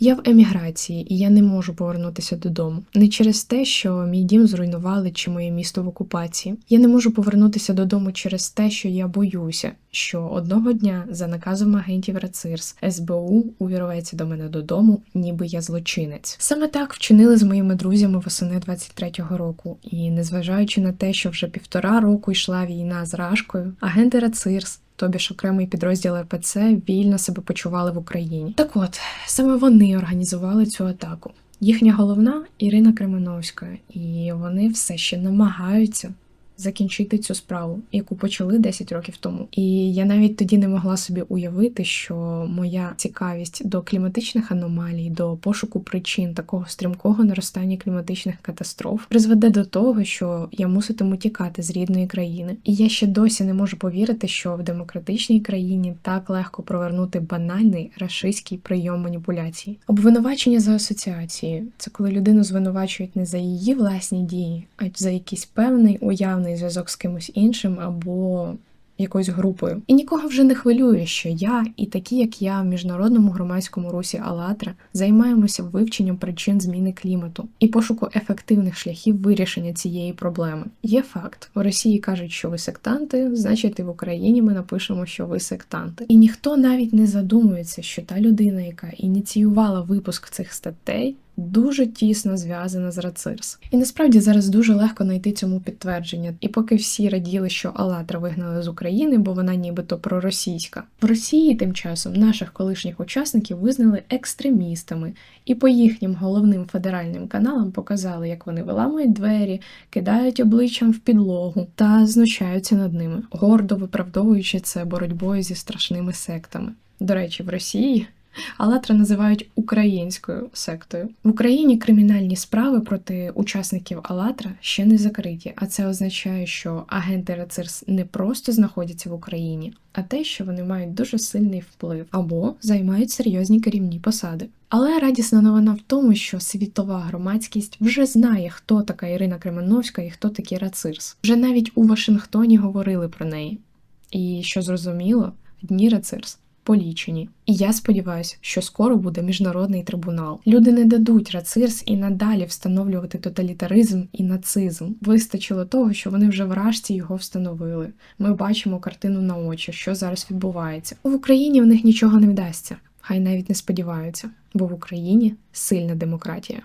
Я в еміграції, і я не можу повернутися додому. Не через те, що мій дім зруйнували чи моє місто в окупації. Я не можу повернутися додому через те, що я боюся, що одного дня за наказом агентів РАЦИРС СБУ увірветься до мене додому, ніби я злочинець. Саме так вчинили з моїми друзями восени 23-го року. І незважаючи на те, що вже півтора року йшла війна з Рашкою, агенти РАЦИРС тобі ж окремий підрозділ РПЦ вільно себе почували в Україні. Так от саме вони організували цю атаку. Їхня головна Ірина Кременовська, і вони все ще намагаються закінчити цю справу, яку почали 10 років тому. І я навіть тоді не могла собі уявити, що моя цікавість до кліматичних аномалій, до пошуку причин такого стрімкого наростання кліматичних катастроф призведе до того, що я муситиму тікати з рідної країни. І я ще досі не можу повірити, що в демократичній країні так легко провернути банальний рашистський прийом маніпуляції. Обвинувачення за асоціацією це коли людину звинувачують не за її власні дії, а за якийсь певний уявний зв'язок з кимось іншим або якоюсь групою. І нікого вже не хвилює, що я і такі, як я в міжнародному громадському русі «АЛЛАТРА» займаємося вивченням причин зміни клімату і пошуку ефективних шляхів вирішення цієї проблеми. Є факт: в Росії кажуть, що ви сектанти, значить, і в Україні ми напишемо, що ви сектанти. І ніхто навіть не задумується, що та людина, яка ініціювала випуск цих статей. Дуже тісно зв'язана з РАЦИРС. І насправді зараз дуже легко знайти цьому підтвердження. І поки всі раділи, що Алатра вигнали з України, бо вона нібито проросійська. В Росії тим часом наших колишніх учасників визнали екстремістами, і по їхнім головним федеральним каналам показали, як вони виламують двері, кидають обличчям в підлогу та знущаються над ними, гордо виправдовуючи це боротьбою зі страшними сектами. До речі, в Росії Алатра називають українською сектою. В Україні кримінальні справи проти учасників Алатра ще не закриті, а це означає, що агенти РАЦИРС не просто знаходяться в Україні, а те, що вони мають дуже сильний вплив або займають серйозні керівні посади. Але радісна новина в тому, що світова громадськість вже знає, хто така Ірина Кременовська і хто такий РАЦИРС. Вже навіть у Вашингтоні говорили про неї. І що зрозуміло, дні РАЦИРС полічені. І я сподіваюся, що скоро буде міжнародний трибунал. Люди не дадуть рацирс і надалі встановлювати тоталітаризм і нацизм. Вистачило того, що вони вже в Рашці його встановили. Ми бачимо картину на очі, що зараз відбувається. В Україні в них нічого не вдасться. Хай навіть не сподіваються, бо в Україні сильна демократія.